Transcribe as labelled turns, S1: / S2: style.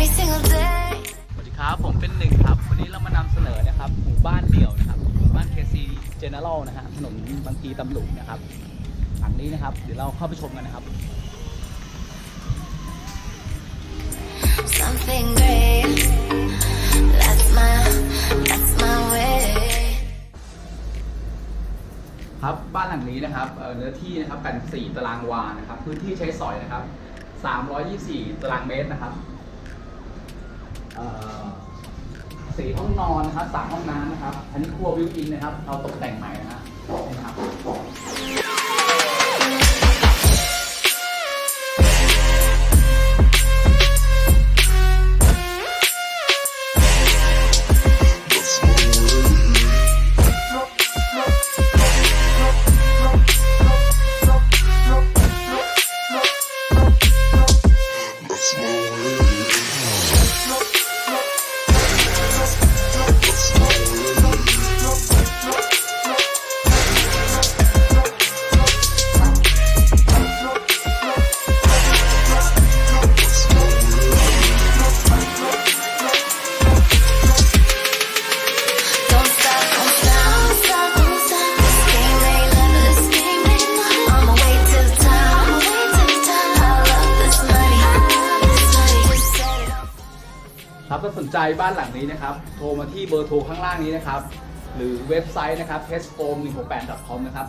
S1: every single day.
S2: สวัสดีครับ ผมเป็นหนึ่งครับ วันนี้เรามานำเสนอนะครับหมู่บ้านเดี่ยวนะครับหมู่บ้านเคซีเจเนอเรลนะฮะถนนบางพีตำลุงนะครับ หลังนี้นะครับ เดี๋ยวเราเข้าไปชมกันนะครับ
S1: Something great. That's my, that's my way.
S2: ครับบ้านหลังนี้นะครับเอ่อเนื้อที่นะครับกัน4ตารางวานะครับ พื้นที่ใช้สอยนะครับ324 ตารางเมตรนะครับเอ่อ สี่ห้องนอนนะครับสามห้องน้ำนะครับ อันนี้ครัววิวอินนะครับ เราตกแต่งใหม่นะฮะ ครับถ้าสนใจบ้านหลังนี้นะครับ โทรมาที่เบอร์โทรข้างล่างนี้นะครับ หรือเว็บไซต์นะครับ t e s t o m 1 6 8 com นะครับ